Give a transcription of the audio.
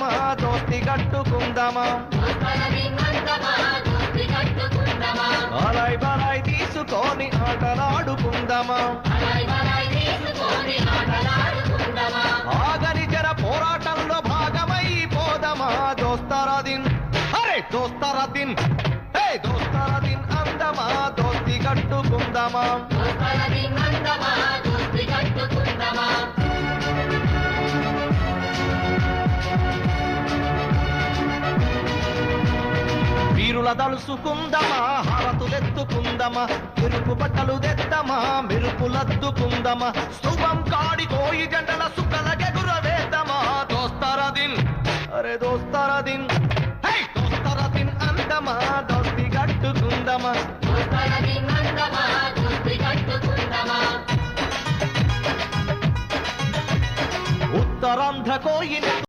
అందమా దోస్తి కట్టుకుందామా? అలాయ్ బలాయ్ తీసుకొని ఆటలాడుకుందమా? ఆగని జర పోరాటంలో భాగమై పోదమా దోస్తరదిన్? అరే దోస్తారా దిన్ ఏ దోస్తారా దిన్ అందమా దోస్తి కట్టుకుందమా? వీరుల దలుసుకుందమా హారతులెత్తుకుందమా ఎరుపు బట్టలు తెద్దమా మెరుపులద్దుకుందమా స్థూపం కాడి కోయి జంటల సుక్కల గెగుర వేద్దమా దోస్తరదిన్. అరే దోస్తరదిన్. దోస్తరదిన్ అందమా దోస్తి కట్టుకుందమా ఉత్తరాంధ్ర కోయిని